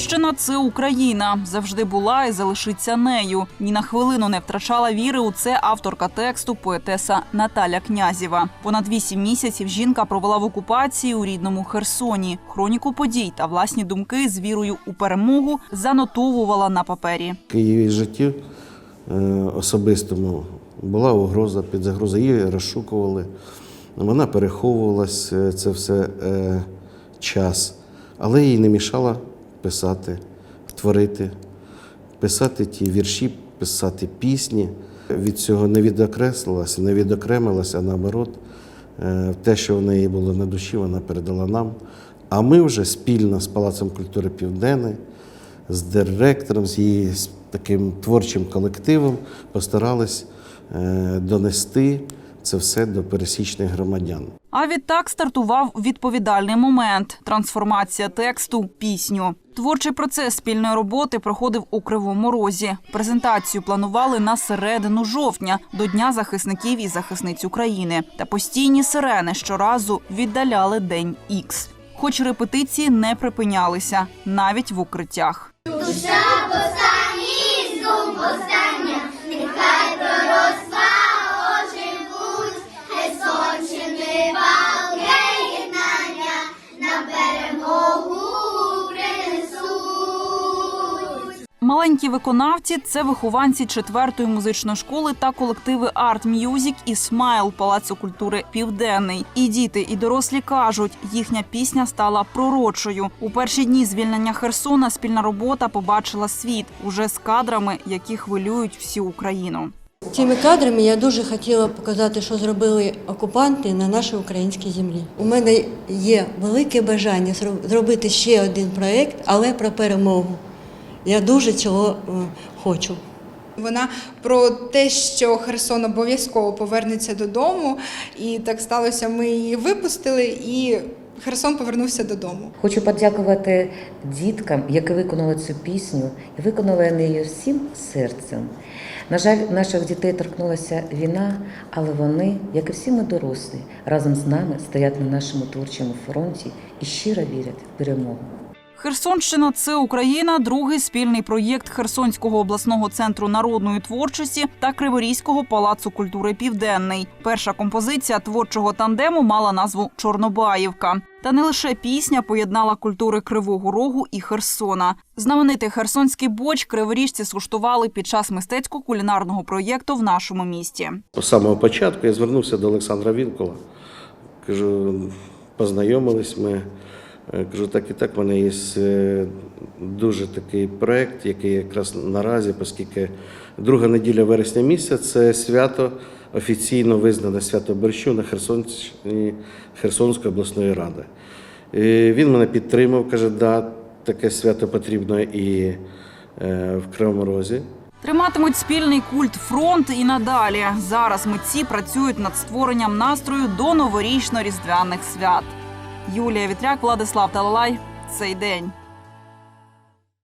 Херсонщина це Україна. Завжди була і залишиться нею. Ні на хвилину не втрачала віри у це авторка тексту поетеса Наталя Князєва. Понад вісім місяців жінка провела в окупації у рідному Херсоні. Хроніку подій та власні думки з вірою у перемогу занотовувала на папері. Її житті е, особистому була угроза, під загрозою її розшукували. Вона переховувалась е, це все е, час, але їй не мішало писати, творити, писати ті вірші, писати пісні. Від цього не відокреслилася, не відокремилася, а наоборот, е, те, що в неї було на душі, вона передала нам. А ми вже спільно з Палацом культури Південний з директором, з її таким творчим колективом постарались е, донести це все до пересічних громадян. А відтак стартував відповідальний момент трансформація тексту в пісню. Творчий процес спільної роботи проходив у Кривому Розі. Презентацію планували на середину жовтня до Дня захисників і захисниць України. Та постійні сирени щоразу віддаляли день ікс. Хоч репетиції не припинялися навіть в укриттях. Маленькі виконавці це вихованці четвертої музичної школи та колективи Art Music і Смайл Палацу культури Південний. І діти, і дорослі кажуть, їхня пісня стала пророчою. У перші дні звільнення Херсона спільна робота побачила світ уже з кадрами, які хвилюють всю Україну. Цими кадрами я дуже хотіла показати, що зробили окупанти на нашій українській землі. У мене є велике бажання зробити ще один проєкт, але про перемогу. Я дуже цього е, хочу. Вона про те, що Херсон обов'язково повернеться додому, і так сталося. Ми її випустили, і Херсон повернувся додому. Хочу подякувати діткам, які виконали цю пісню, і виконали вони її всім серцем. На жаль, наших дітей торкнулася війна, але вони, як і всі ми дорослі, разом з нами стоять на нашому творчому фронті і щиро вірять в перемогу. Херсонщина це Україна, другий спільний проєкт Херсонського обласного центру народної творчості та Криворізького палацу культури Південний. Перша композиція творчого тандему мала назву Чорнобаївка. Та не лише пісня поєднала культури Кривого Рогу і Херсона. Знаменитий херсонський боч криворіжці скуштували під час мистецько-кулінарного проєкту в нашому місті. З самого початку я звернувся до Олександра Вінкола. Кажу, познайомились ми. Е, Кажу, так і так, в мене є е, дуже такий проєкт, який якраз наразі, оскільки друга неділя вересня місяця це свято офіційно визнане свято борщу на Херсонщині Херсонської обласної ради. І він мене підтримав, каже, да, таке свято потрібно і е, в Кривому Розі. Триматимуть спільний культ фронт і надалі. Зараз митці працюють над створенням настрою до новорічно-різдвяних свят. Юлія Вітряк, Владислав Талалай. Цей день.